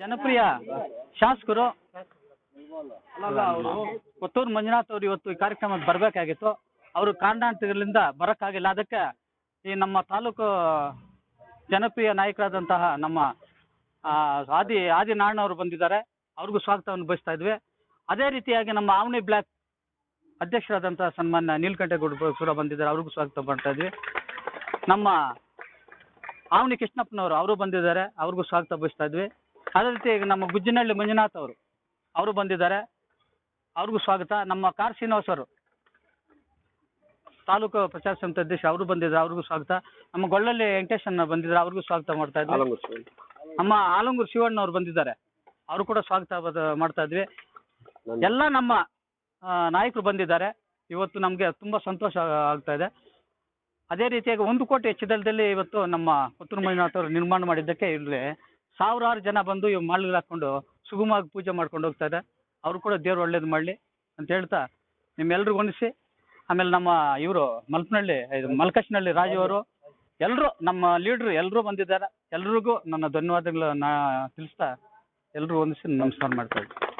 ಜನಪ್ರಿಯ ಶಾಸಕರು ಕೊತ್ತೂರು ಮಂಜುನಾಥ್ ಅವರು ಇವತ್ತು ಈ ಕಾರ್ಯಕ್ರಮಕ್ಕೆ ಬರಬೇಕಾಗಿತ್ತು. ಅವರು ಕಾರಣಾಂತರಗಳಿಂದ ಬರೋಕ್ಕಾಗಿಲ್ಲ. ಅದಕ್ಕೆ ಈ ನಮ್ಮ ತಾಲೂಕು ಜನಪ್ರಿಯ ನಾಯಕರಾದಂತಹ ನಮ್ಮ ಆದಿ ಆದಿ ಅವರು ಬಂದಿದ್ದಾರೆ. ಅವ್ರಿಗೂ ಸ್ವಾಗತವನ್ನು ಬಯಸ್ತಾ ಇದ್ವಿ. ಅದೇ ರೀತಿಯಾಗಿ ನಮ್ಮ ಆವಣಿ ಬ್ಲಾಕ್ ಅಧ್ಯಕ್ಷರಾದಂತಹ ಸನ್ಮಾನ್ಯ ನೀಲಕಂಠೇಗೌಡ ಕೂಡ ಬಂದಿದ್ದಾರೆ. ಅವ್ರಿಗೂ ಸ್ವಾಗತ ಮಾಡ್ತಾ ಇದ್ವಿ. ನಮ್ಮ ಆವಣಿ ಕೃಷ್ಣಪ್ಪನವರು, ಅವರು ಬಂದಿದ್ದಾರೆ. ಅವ್ರಿಗೂ ಸ್ವಾಗತ ಬಯಸ್ತಾ ಇದ್ವಿ. ಅದೇ ರೀತಿ ಈಗ ನಮ್ಮ ಗುಜ್ಜನಹಳ್ಳಿ ಮಂಜುನಾಥ್ ಅವರು ಅವರು ಬಂದಿದ್ದಾರೆ. ಅವ್ರಿಗೂ ಸ್ವಾಗತ. ನಮ್ಮ ಕಾರ್ ಶ್ರೀನಿವಾಸ್ ಅವರು ತಾಲೂಕು ಪ್ರಚಾರ ಸಮಿತಿ ಅಧ್ಯಕ್ಷ ಅವರು ಬಂದಿದ್ದಾರೆ. ಅವ್ರಿಗೂ ಸ್ವಾಗತ. ನಮ್ಮ ಗೊಳ್ಳಲ್ಲಿ ವೆಂಕಟೇಶನ್ ಬಂದಿದ್ದಾರೆ. ಅವ್ರಿಗೂ ಸ್ವಾಗತ ಮಾಡ್ತಾ ಇದ್ವಿ. ನಮ್ಮ ಆಲಂಗೂರು ಶಿವಣ್ಣ ಅವರು ಬಂದಿದ್ದಾರೆ. ಅವರು ಕೂಡ ಸ್ವಾಗತ ಬದ- ಮಾಡ್ತಾ ಇದ್ವಿ. ಎಲ್ಲ ನಮ್ಮ ಆ, ನಾಯಕರು ಬಂದಿದ್ದಾರೆ. ಇವತ್ತು ನಮಗೆ ತುಂಬಾ ಸಂತೋಷ ಆಗ್ತಾ ಇದೆ. ಅದೇ ರೀತಿಯಾಗಿ ಒಂದು ಕೋಟಿ ಹೆಚ್ಚಿದಲ್ದಲ್ಲಿ ಇವತ್ತು ನಮ್ಮ ಪುತ್ತೂರು ಮಂಜುನಾಥ್ ಅವರು ನಿರ್ಮಾಣ ಮಾಡಿದ್ದಕ್ಕೆ ಇಲ್ಲಿ ಸಾವಿರಾರು ಜನ ಬಂದು ಇವ್ ಮಾಲೆಗಳು ಹಾಕೊಂಡು ಸುಗಮವಾಗಿ ಪೂಜೆ ಮಾಡ್ಕೊಂಡು ಹೋಗ್ತಾ ಇದೆ ಅವರು ಕೂಡ ದೇವ್ರು ಒಳ್ಳೇದು ಮಾಡಲಿ ಅಂತ ಹೇಳ್ತಾ ನಿಮ್ಮೆಲ್ರಿಗೂ ಹೊಂದಿಸಿ ಆಮೇಲೆ ನಮ್ಮ ಇವರು ಮಲ್ಪನಹಳ್ಳಿ ಇದು ಮಲ್ಕಶ್ನಹಳ್ಳಿ ರಾಜು ಅವರು ಎಲ್ಲರೂ ನಮ್ಮ ಲೀಡ್ರು ಎಲ್ಲರೂ ಬಂದಿದ್ದಾರೆ. ಎಲ್ರಿಗೂ ನನ್ನ ಧನ್ಯವಾದಗಳು ನಾ ತಿಳಿಸ್ತಾ ಎಲ್ಲರೂ ಹೊಂದಿಸಿ ನಮಸ್ಕಾರ ಮಾಡ್ತಾ ಇದ್ದೀನಿ.